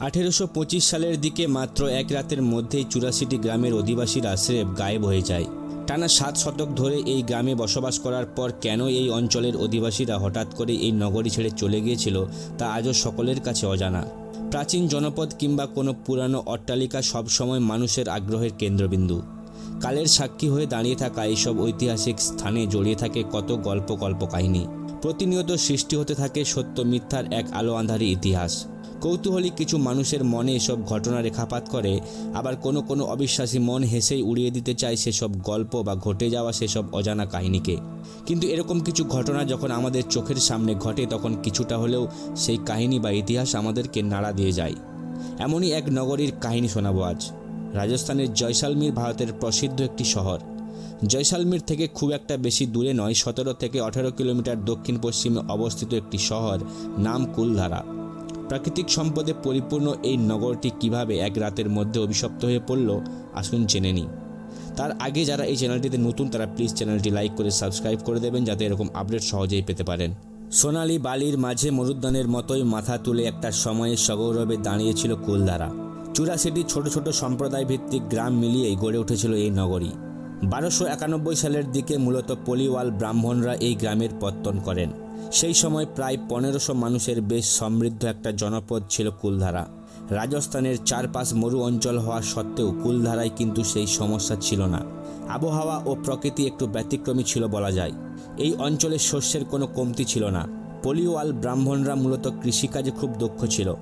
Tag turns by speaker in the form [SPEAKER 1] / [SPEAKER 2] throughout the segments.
[SPEAKER 1] আঠেরোশো পঁচিশ সালের দিকে মাত্র এক রাতের মধ্যেই চুরাশিটি গ্রামের অধিবাসীরা স্রেফ গায়েব হয়ে যায়। টানা সাত শতক ধরে এই গ্রামে বসবাস করার পর কেন এই অঞ্চলের অধিবাসীরা হঠাৎ করে এই নগরী ছেড়ে চলে গিয়েছিল, তা আজও সকলের কাছে অজানা। প্রাচীন জনপদ কিংবা কোনো পুরানো অট্টালিকা সবসময় মানুষের আগ্রহের কেন্দ্রবিন্দু। কালের সাক্ষী হয়ে দাঁড়িয়ে থাকা এইসব ঐতিহাসিক স্থানে জড়িয়ে থাকে কত গল্প গল্প কাহিনী প্রতিনিয়ত সৃষ্টি হতে থাকে সত্য মিথ্যার এক আলো আঁধারি ইতিহাস। কৌতূহলী কিছু মানুষের মনে এসব ঘটনা রেখাপাত করে। আবার কোনো কোনো অবিশ্বাসী মন হেসেই উড়িয়ে দিতে চায় সেসব গল্প বা ঘটে যাওয়া সেসব অজানা কাহিনীকে। কিন্তু এরকম কিছু ঘটনা যখন আমাদের চোখের সামনে ঘটে, তখন কিছুটা হলেও সেই কাহিনী বা ইতিহাস আমাদেরকে নাড়া দিয়ে যায়। এমনই এক নগরীর কাহিনী শোনাবো আজ। রাজস্থানের জয়সালমীর ভারতের প্রসিদ্ধ একটি শহর। জয়সালমীর থেকে খুব একটা বেশি দূরে নয়, সতেরো থেকে আঠেরো কিলোমিটার দক্ষিণ পশ্চিমে অবস্থিত একটি শহর, নাম কুলধারা। প্রাকৃতিক সম্পদে পরিপূর্ণ এই নগরটি কীভাবে এক রাতের মধ্যে অভিশপ্ত হয়ে পড়ল, আসুন জেনে নিই। তার আগে যারা এই চ্যানেলটিতে নতুন, তারা প্লিজ চ্যানেলটি লাইক করে সাবস্ক্রাইব করে দেবেন যাতে এরকম আপডেট সহজেই পেতে পারেন। সোনালি বালির মাঝে মরুদ্যানের মতোই মাথা তুলে একটা সময়ে সগৌরবে দাঁড়িয়েছিল কুলধারা চুরাশিটি ছোট ছোট সম্প্রদায় ভিত্তিক গ্রাম মিলিয়েই গড়ে উঠেছিল এই নগরী। বারোশো একানব্বই সালের দিকে মূলত পলিওয়াল ব্রাহ্মণরা এই গ্রামের পত্তন করেন। সেই সময় প্রায় পনেরোশো মানুষের বেশ সমৃদ্ধ একটা জনপদ ছিল কুলধারা। রাজস্থানের চারপাশ মরু অঞ্চল হওয়া সত্ত্বেও কুলধারায় কিন্তু সেই সমস্যা ছিল না। আবহাওয়া ও প্রকৃতি একটু ব্যতিক্রমী ছিল বলা যায়। এই অঞ্চলে শস্যের কোনো কমতি ছিল না। পলিওয়াল ব্রাহ্মণরা মূলত কৃষিকাজে খুব দক্ষ ছিল।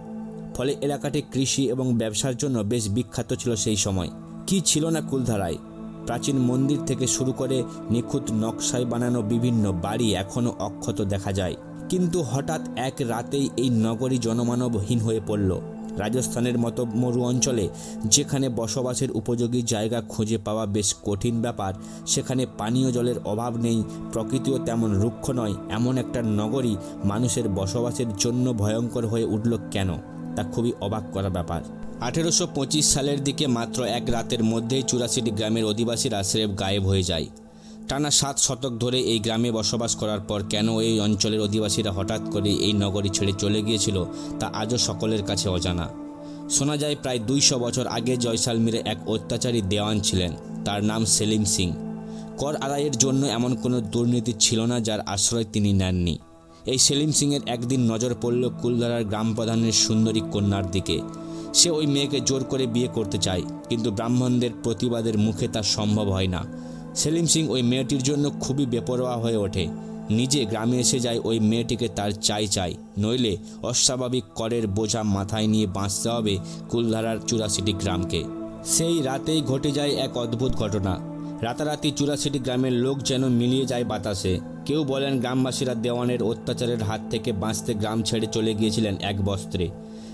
[SPEAKER 1] ফলে এলাকাটি কৃষি এবং ব্যবসার জন্য বেশ বিখ্যাত ছিল সেই সময়। কি ছিল না কুলধারায়? প্রাচীন মন্দির থেকে শুরু করে নিখুঁত নকশায় বানানো বিভিন্ন বাড়ি এখনও অক্ষত দেখা যায়। কিন্তু হঠাৎ এক রাতেই এই নগরী জনমানবহীন হয়ে পড়ল। রাজস্থানের মতো মরু অঞ্চলে যেখানে বসবাসের উপযোগী জায়গা খুঁজে পাওয়া বেশ কঠিন ব্যাপার, সেখানে পানীয় জলের অভাব নেই, প্রকৃতিও তেমন রুক্ষ নয়, এমন একটা নগরী মানুষের বসবাসের জন্য ভয়ঙ্কর হয়ে উঠল কেন? তা খুবই অবাক করা ব্যাপার। আঠেরোশো পঁচিশ সালের দিকে মাত্র এক রাতের মধ্যেই চুরাশিটি গ্রামের অধিবাসীরা স্রেফ গায়েব হয়ে যায়। টানা সাত শতক ধরে এই গ্রামে বসবাস করার পর কেন এই অঞ্চলের অধিবাসীরা হঠাৎ করে এই নগরী ছেড়ে চলে গিয়েছিল, তা আজও সকলের কাছে অজানা। শোনা যায় প্রায় দুইশো বছর আগে জয়সালমীরে এক অত্যাচারী দেওয়ান ছিলেন, তার নাম সেলিম সিং। কর আদায়ের জন্য এমন কোনো দুর্নীতি ছিল না যার আশ্রয় তিনি নেননি। এই সেলিম সিংয়ের একদিন নজর পড়ল কুলধারার গ্রাম প্রধানের সুন্দরী কন্যার দিকে। সে ওই মেয়েকে জোর করে বিয়ে করতে চায়, কিন্তু ব্রাহ্মণদের প্রতিবাদের মুখে তা সম্ভব হয় না। সেলিম সিং ওই মেয়েটির জন্য খুবই বেপরোয়া হয়ে ওঠে। নিজে গ্রামে এসে যায় ওই মেয়েটিকে তার চাই চাই। নইলে অস্বাভাবিক করের বোঝা মাথায় নিয়ে বাঁচতে হবে কুলধারার চুরাশিটি গ্রামকে। সেই রাতেই ঘটে যায় এক অদ্ভুত ঘটনা। রাতারাতি চুরাশিটি গ্রামের লোক যেন মিলিয়ে যায় বাতাসে। কেউ বলেন গ্রামবাসীরা দেওয়ানের অত্যাচারের হাত থেকে বাঁচতে গ্রাম ছেড়ে চলে গিয়েছিলেন এক বস্ত্রে।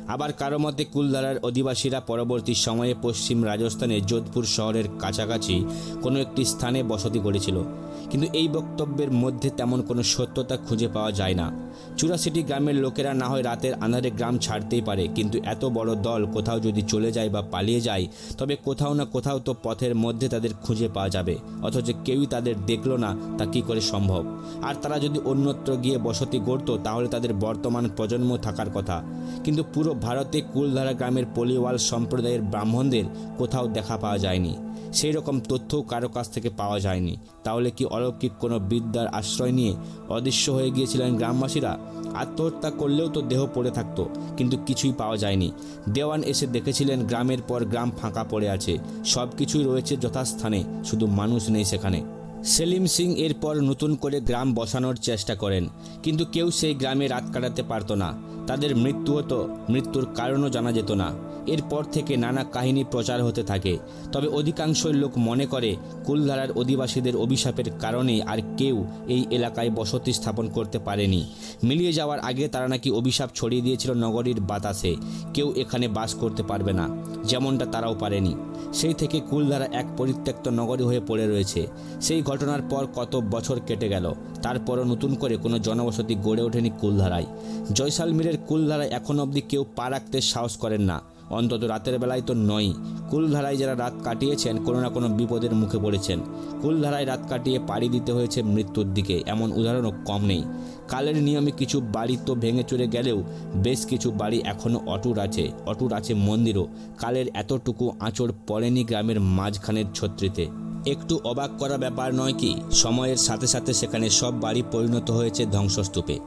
[SPEAKER 1] আবার কারও মতে কুলধারার অধিবাসীরা পরবর্তী সময়ে পশ্চিম রাজস্থানের যোধপুর শহরের কাছাকাছি কোনো একটি স্থানে বসতি করেছিল কিন্তু এই বক্তব্যের মধ্যে তেমন কোনো সত্যতা খুঁজে পাওয়া যায় না। চুরাশিটি গ্রামের লোকেরা না হয় রাতের আঁধারে গ্রাম ছাড়তেই পারে, কিন্তু এত বড় দল কোথাও যদি চলে যায় বা পালিয়ে যায়, তবে কোথাও না কোথাও তো পথের মধ্যে তাদের খুঁজে পাওয়া যাবে। অথচ কেউই তাদের দেখল না তা কী করে সম্ভব। আর তারা যদি অন্যত্র গিয়ে বসতি গড়ত, তাহলে তাদের বর্তমান প্রজন্ম থাকার কথা। কিন্তু পুরো ভারতে কুলধারা গ্রামের পলিওয়াল সম্প্রদায়ের ব্রাহ্মণদের কোথাও দেখা পাওয়া যায়নি। সেই রকম তথ্যও কারও কাছ থেকে পাওয়া যায়নি। তাহলে কি অলৌকিক কোনো বিদ্যার আশ্রয় নিয়ে অদৃশ্য হয়ে গিয়েছিলেন গ্রামবাসীরা? আত্মহত্যা করলেও তো দেহ পড়ে থাকতো, কিন্তু কিছুই পাওয়া যায়নি। দেওয়ান এসে দেখেছিলেন গ্রামের পর গ্রাম ফাঁকা পড়ে আছে। সব কিছুই রয়েছে যথাস্থানে, শুধু মানুষ নেই সেখানে। সেলিম সিং এরপর নতুন করে গ্রাম বসানোর চেষ্টা করেন, কিন্তু কেউ সেই গ্রামে রাত কাটাতে পারত না। তাদের মৃত্যু হতো, মৃত্যুর কারণও জানা যেত না। এরপর থেকে নানা কাহিনী প্রচার হতে থাকে। তবে অধিকাংশ লোক মনে করে, কুলধারার অধিবাসীদের অভিশাপের কারণেই আর কেউ এই এলাকায় বসতি স্থাপন করতে পারেনি। মিলিয়ে যাওয়ার আগে তারা নাকি অভিশাপ ছড়িয়ে দিয়েছিল নগরীর বাতাসে। কেউ এখানে বাস করতে পারবে না। যেমনটা তারাও পারেনি। সেই থেকে কুলধারা এক পরিত্যক্ত নগরী হয়ে পড়ে রয়েছে। সেই ঘটনার পর কত বছর কেটে গেল, তারপরও নতুন করে কোনো জনবসতি গড়ে ওঠেনি কুলধারায়। জয়সালমীরের কুলধারায় এখন অবধি কেউ পা রাখতে সাহস করেন না। অন্তত রাতের বেলায় তো নয়। কুলধারায় যারা রাত কাটিয়েছেন, কোনো না কোনো বিপদের মুখে পড়েছেন। কুলধারায় রাত কাটিয়ে পাড়ি দিতে হয়েছে মৃত্যুর দিকে, এমন উদাহরণও কম নেই। কালের নিয়মে কিছু বাড়ি তো ভেঙে চড়ে গেলেও বেশ কিছু বাড়ি এখনও অটুট আছে অটুট আছে মন্দিরও। কালের এতটুকু আঁচড় পড়েনি গ্রামের মাঝখানের ছত্রিতে। একটু অবাক করা ব্যাপার নয় কি, সময়ের সাথে সাথে সেখানে সব বাড়ি পরিণত হয়েছে ধ্বংসস্তূপে।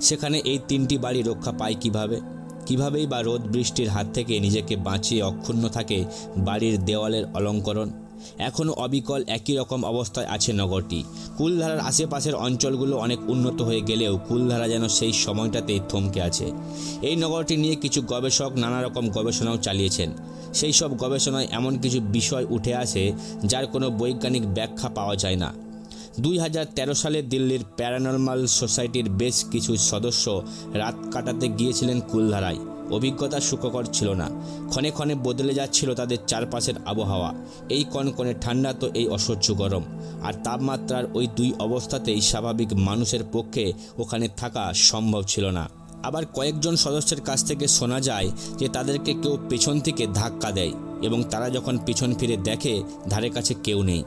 [SPEAKER 1] সেখানে এই তিনটি বাড়ি রক্ষা পায় কীভাবে? কিভাবেই বা রোদ বৃষ্টির হাত থেকে নিজেকে বাঁচিয়ে অক্ষুণ্ণ থাকে বাড়ির দেওয়ালের অলঙ্করণ? এখনও অবিকল একই রকম অবস্থায় আছে নগরটি। কুলধারার আশেপাশের অঞ্চলগুলো অনেক উন্নত হয়ে গেলেও কুলধারা যেন সেই সময়টাতেই থমকে আছে। এই নগরটি নিয়ে কিছু গবেষক নানা রকম গবেষণাও চালিয়েছেন। সেই সব গবেষণায় এমন কিছু বিষয় উঠে আসে যার কোনো বৈজ্ঞানিক ব্যাখ্যা পাওয়া যায় না। দুই হাজার তেরো সালে দিল্লির প্যারানর্মাল সোসাইটির বেশ কিছু সদস্য রাত কাটাতে গিয়েছিলেন কুলধারায়। অভিজ্ঞতা সুখকর ছিল না। ক্ষণে ক্ষণে বদলে যাচ্ছিল তাদের চারপাশের আবহাওয়া। এই কনকনে ঠান্ডা তো এই অসহ্য গরম। আর তাপমাত্রার ওই দুই অবস্থাতেই স্বাভাবিক মানুষের পক্ষে ওখানে থাকা সম্ভব ছিল না। আবার কয়েকজন সদস্যের কাছ থেকে শোনা যায় যে তাদেরকে কেউ পেছন থেকে ধাক্কা দেয় এবং তারা যখন পিছন ফিরে দেখে, ধারে কাছে কেউ নেই।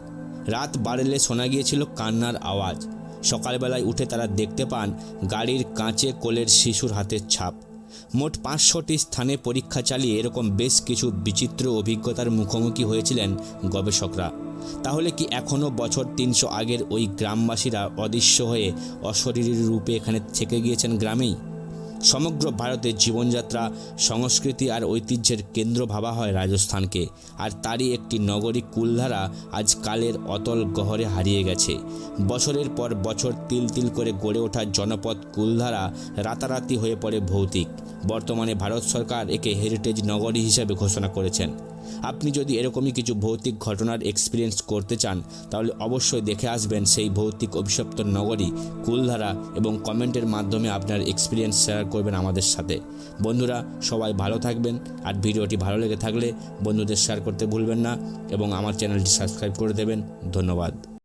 [SPEAKER 1] রাত বাড়লে শোনা গিয়েছিল কান্নার আওয়াজ। সকালবেলায় উঠে তারা দেখতে পান গাড়ির কাঁচে কোলের শিশুর হাতের ছাপ। মোট পাঁচশোটি স্থানে পরীক্ষা চালিয়ে এরকম বেশ কিছু বিচিত্র অভিজ্ঞতার মুখোমুখি হয়েছিলেন গবেষকরা। তাহলে কি এখনও বছর তিনশো আগের ওই গ্রামবাসীরা অদৃশ্য হয়ে অশরীরী রূপে এখানে থেকে গিয়েছেন গ্রামেই? সমগ্র ভারতের জীবনযাত্রা, সংস্কৃতি আর ঐতিহ্যের কেন্দ্র ভাবা হয় রাজস্থানকে। আর তারই একটি নগরী কুলধারা আজ কালের অতল গহরে হারিয়ে গেছে। বছরের পর বছর তিল তিল করে গড়ে ওঠা জনপদ কুলধারা রাতারাতি হয়ে পড়ে ভৌতিক। বর্তমানে ভারত সরকার একে হেরিটেজ নগরী হিসেবে ঘোষণা করেছেন। আপনি যদি এরকমই কিছু ভৌতিক ঘটনার এক্সপিরিয়েন্স করতে চান, তাহলে অবশ্যই দেখে আসবেন সেই ভৌতিক অভিশপ্ত নগরী, কুলধারা এবং কমেন্টের মাধ্যমে আপনার এক্সপিরিয়েন্স শেয়ার করবেন আমাদের সাথে। বন্ধুরা, সবাই ভালো থাকবেন, আর ভিডিওটি ভালো লেগে থাকলে বন্ধুদের শেয়ার করতে ভুলবেন না এবং আমার চ্যানেলটি সাবস্ক্রাইব করে দেবেন। ধন্যবাদ।